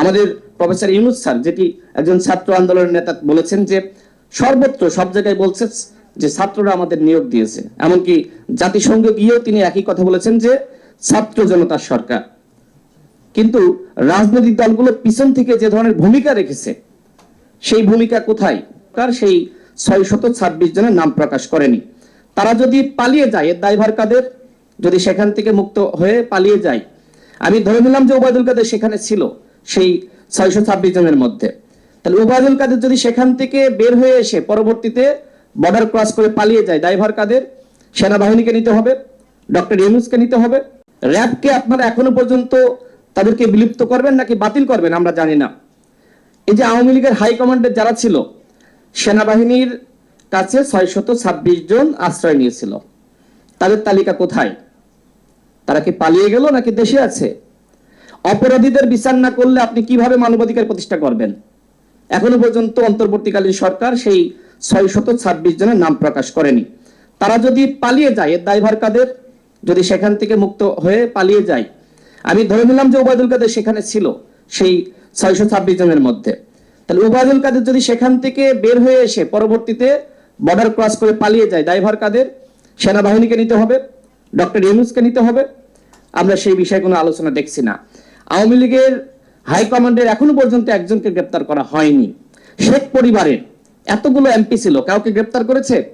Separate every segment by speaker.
Speaker 1: আমাদের professor Yunus sir, যেটি একজন ছাত্র আন্দোলনের নেতা, বলেছেন যে সর্বত্র সব জায়গায় বলছে যে ছাত্ররা আমাদের নিয়োগ দিয়েছে। এমনকি জাতিসংঘে গিয়েও তিনি একই কথা বলেছেন যে ছাত্র জনতার সরকার। কিন্তু রাজনৈতিক দলগুলো পিছন থেকে যে ধরনের ভূমিকা রেখেছে, সেই ভূমিকা কোথায়? কার সেই ছয় শত ছাব্বিশ জনের নাম প্রকাশ করেনি। তারা যদি পালিয়ে যায়, এর দায়ভার কাদের? যদি সেখান থেকে মুক্ত হয়ে পালিয়ে যায়। আমি ধরে নিলাম যে ওবায়দুল কাদের সেখানে ছিল। সেই ছয়শো ছাব্বিশ জনের মধ্যে। তাহলে ওবায়দুল কাদের যদি সেখান থেকে বের হয়ে এসে পরবর্তীতে বর্ডার ক্রস করে পালিয়ে যায় দায়ভার কাদের? সেনাবাহিনীকে নিতে হবে, ডক্টর ইউনুসকে নিতে হবে। র্যাবকে আপনারা এখনও পর্যন্ত তাদেরকে বিলুপ্ত করবেন নাকি বাতিল করবেন আমরা জানি না। এই যে আওয়ামী লীগের হাই কমান্ডের যারা ছিল, সেনাবাহিনীর কাছে ছয় শত ছাব্বিশ জন আশ্রয় নিয়েছিল। তাদের তালিকা কোথায়? তারা কি পালিয়ে গেল নাকি দেশে আছে? অপরাধীদের বিচার না করলে আপনি কীভাবে মানবাধিকার প্রতিষ্ঠা করবেন? এখনও পর্যন্ত অন্তর্বর্তীকালীন সরকার সেই ছয় শত ছাব্বিশ জনের নাম প্রকাশ করেনি। তারা যদি পালিয়ে যায়, এর দায়ভার কাদের? যদি সেখান থেকে মুক্ত হয়ে পালিয়ে যায়। আমি ধরে নিলাম যে ওবায়দুল কাদের সেখানে ছিল, সেই ছয়শো ছাব্বিশ জনের মধ্যে। তাহলে ওবায়দুল কাদের যদি সেখান থেকে বের হয়ে এসে পরবর্তীতে বর্ডার ক্রস করে পালিয়ে যায়, দায়ভার কাদের? সেনাবাহিনীকে নিতে হবে, ডক্টর ইউনুসকে নিতে হবে। আমরা সেই বিষয়ে কোনো আলোচনা দেখছি না। আওয়ামী লীগের হাইকমান্ডের এখনও পর্যন্ত একজনকে গ্রেপ্তার করা হয়নি। শেখ পরিবারের এতগুলো এমপি ছিল কাউকে গ্রেপ্তার করেছে?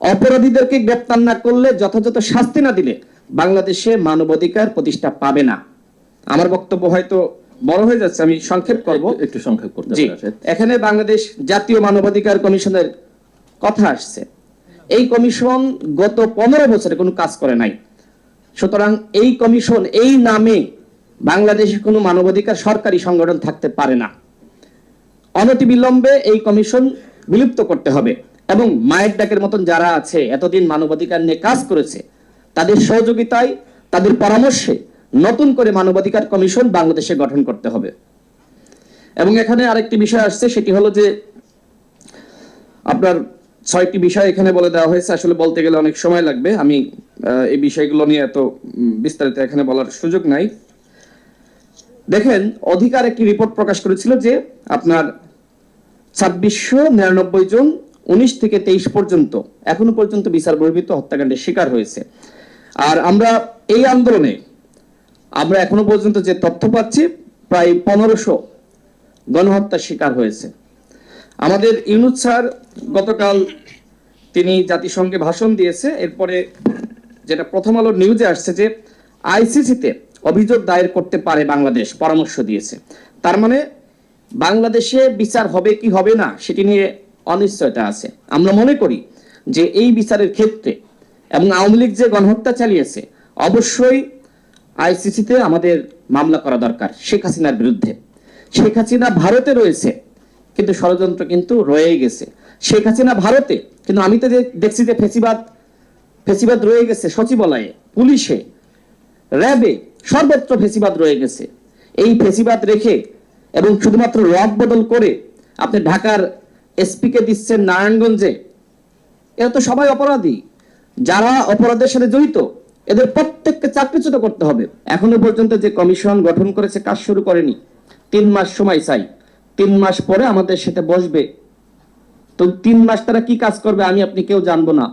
Speaker 1: অপরাধীদেরকে গ্রেপ্তার না করলে যথাযথ শাস্তি না দিলে বাংলাদেশে মানবাধিকার প্রতিষ্ঠা পাবে না। আমার বক্তব্য হয়তো বড় হয়ে যাচ্ছে আমি সংক্ষেপ করব।
Speaker 2: একটু- সংক্ষেপ করতে
Speaker 1: এখানে বাংলাদেশ জাতীয় মানবাধিকার কমিশনের কথা আসছে। এই কমিশন গত পনেরো বছরে কোনো কাজ করে নাই। সুতরাং এই কমিশন এই নামে বাংলাদেশে কোনো মানবাধিকার সরকারি সংগঠন থাকতে পারে না। অনতিবিলম্বে এই কমিশন বিলুপ্ত করতে হবে এবং মায়ের ডাকের মতন যারা আছে, এতদিন মানবাধিকার নিয়ে কাজ করেছে, তাদের সহযোগিতায়, তাদের পরামর্শে নতুন করে মানবাধিকার কমিশন বাংলাদেশে গঠন করতে হবে। এবং এখানে আরেকটি বিষয় আসছে, সেটি হলো যে আপনার ছয়টি বিষয় এখানে বলে দেওয়া হয়েছে। আসলে বলতে গেলে অনেক সময় লাগবে। আমি এই বিষয়গুলো নিয়ে এত বিস্তারিত এখানে বলার সুযোগ নাই। দেখেন, অধিকার একটি রিপোর্ট প্রকাশ করেছিল যে আপনার ছাব্বিশশো নিরানব্বই জন উনিশ থেকে তেইশ পর্যন্ত এখনও পর্যন্ত বিচার বহির্ভূত হত্যাকাণ্ডের শিকার হয়েছে। আর আমরা এই আন্দোলনে আমরা এখনও পর্যন্ত যে তথ্য পাচ্ছি, প্রায় পনেরোশো গণহত্যার শিকার হয়েছে। আমাদের ইউনুস স্যার গতকাল তিনি জাতিসংঘে ভাষণ দিয়েছে। এরপরে যেটা প্রথম আলো নিউজে আসছে যে আইসিসিতে অভিযোগ দায়ের করতে পারে বাংলাদেশ, পরামর্শ দিয়েছে। তার মানে বাংলাদেশে বিচার হবে কি হবে না, সেটি নিয়ে অনিশ্চয়তা আছে। আমরা মনে করি যে এই বিচারের ক্ষেত্রে এবং আওয়ামী লীগ যে গণহত্যা চালিয়েছে, অবশ্যই আইসিসিতে আমাদের মামলা করা দরকার, শেখ হাসিনার বিরুদ্ধে। শেখ হাসিনা ভারতে রয়েছে, কিন্তু ষড়যন্ত্র কিন্তু রয়েই গেছে। শেখ হাসিনা ভারতে, কিন্তু আমি তো দেখছি যে ফেসিবাদ ফেসিবাদ রয়ে গেছে সচিবালয়ে, পুলিশে, র্যাবে সর্বত্র ফেসিবাদ রয়ে গেছে। এই ফেসিবাদ রেখে এবং শুধুমাত্র রদ বদল করে আপনি ঢাকার এসপিকে দিচ্ছেন নারায়ণগঞ্জে, এরা তো সবাই অপরাধী। যারা অপরাধের সাথে জড়িত, এদের প্রত্যেককে চাকরিচ্যুত করতে হবে। এখনও পর্যন্ত যে কমিশন গঠন করেছে, কাজ শুরু করেনি। তিন মাস সময় চাই। তিন মাস পরে আমাদের সাথে বসবে। তো তিন মাস তারা কি কাজ করবে, আমি আপনি কেউ জানব না।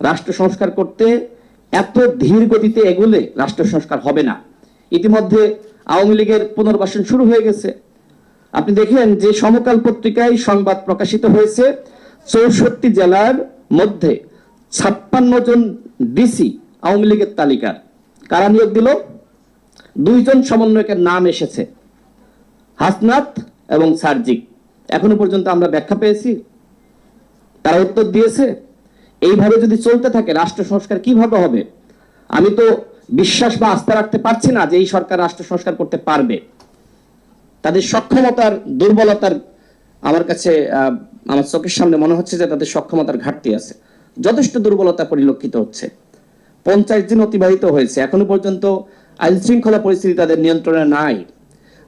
Speaker 1: রাষ্ট্র সংস্কার করতে এত ধীর গতিতে এগুলে রাষ্ট্র সংস্কার হবে না। ইতিমধ্যে আওয়ামী লীগের পুনর্বাসন শুরু হয়ে গেছে। আপনি দেখেন যে সমকাল পত্রিকায় সংবাদ প্রকাশিত হয়েছে, চৌষট্টি জেলার মধ্যে ছাপ্পান্ন জন ডিসি আওয়ামী লীগের তালিকার। কারা নিয়োগ দিল? দুইজন সমন্বয়কের নাম এসেছে, হাসনাত এবং সার্জিক। এখনও পর্যন্ত আমরা ব্যাখ্যা পেয়েছি। তারা উত্তর দিয়েছে এইভাবে যদি চলতে থাকে, রাষ্ট্র সংস্কার কীভাবে হবে? আমি তো বিশ্বাস বা আস্থা রাখতে পারছি না যে এই সরকার রাষ্ট্র সংস্কার করতে পারবে। তাদের সক্ষমতার দুর্বলতার আমার কাছে আমার চোখের সামনে মনে হচ্ছে যে তাদের সক্ষমতার ঘাটতি আছে। যথেষ্ট দুর্বলতা পরিলক্ষিত হচ্ছে। পঞ্চাশ দিন অতিবাহিত হয়েছে। এখনও পর্যন্ত আইন শৃঙ্খলা পরিস্থিতি তাদের নিয়ন্ত্রণে নাই।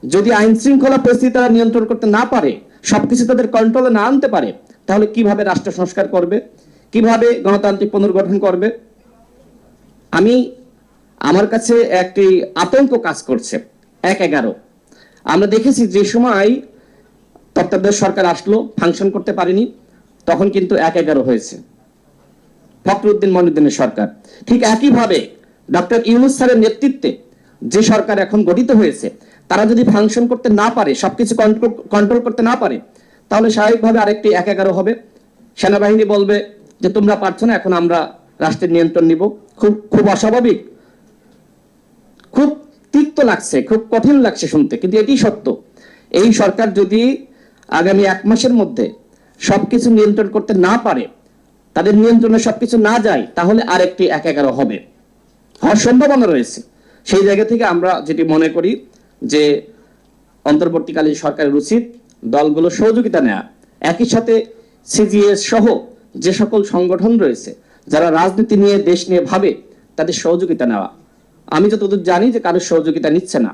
Speaker 1: যদি আইন শৃঙ্খলা পরিস্থিতি তারা নিয়ন্ত্রণ করতে না পারে, সবকিছু তাদের কন্ট্রোলে না আনতে পারে, তাহলে কীভাবে রাষ্ট্র সংস্কার করবে? কীভাবে গণতান্ত্রিক পুনর্গঠন করবে? আমি আমার কাছে একটি আতঙ্ক কাজ করছে, এক এগারো। আমরা দেখেছি যে সময় তত্ত্বাবধায়ক সরকার আসলো, ফাংশন করতে পারেনি, তখন কিন্তু এক এগারো হয়েছে। ফখরুদ্দিন মনিউদ্দিনের সরকার। ঠিক একইভাবে ডক্টর ইউনুস স্যারের নেতৃত্বে যে সরকার এখন গঠিত হয়েছে, তারা যদি ফাংশন করতে না পারে, সবকিছু কন্ট্রোল করতে না পারে, তাহলে স্বাভাবিকভাবে আরেকটি এক এগারো হবে। সেনাবাহিনী বলবে যে তোমরা পারছ না, এখন আমরা রাষ্ট্রের নিয়ন্ত্রণ নিব। খুব খুব অস্বাভাবিক। খুব তিক্ত লাগছে, খুব কঠিন লাগছে শুনতে, কিন্তু এটি সত্য। এই সরকার যদি আগামী এক মাসের মধ্যে সবকিছু নিয়ন্ত্রণ করতে না পারে, তাদের নিয়ন্ত্রণে সবকিছু না যায়, তাহলে আরেকটি এক এগারো হবে। হওয়ার সম্ভাবনা রয়েছে। সেই জায়গা থেকে আমরা যেটি মনে করি যে অন্তর্বর্তীকালীন সরকারের উচিত দলগুলো সহযোগিতা নেয়া। একই সাথে সিজিএস সহ যে সকল সংগঠন রয়েছে, যারা রাজনীতি নিয়ে, দেশ নিয়ে ভাবে, তাদের সহযোগিতা নেওয়া। আমি যতদূর জানি যে কারোর সহযোগিতা নিচ্ছে না।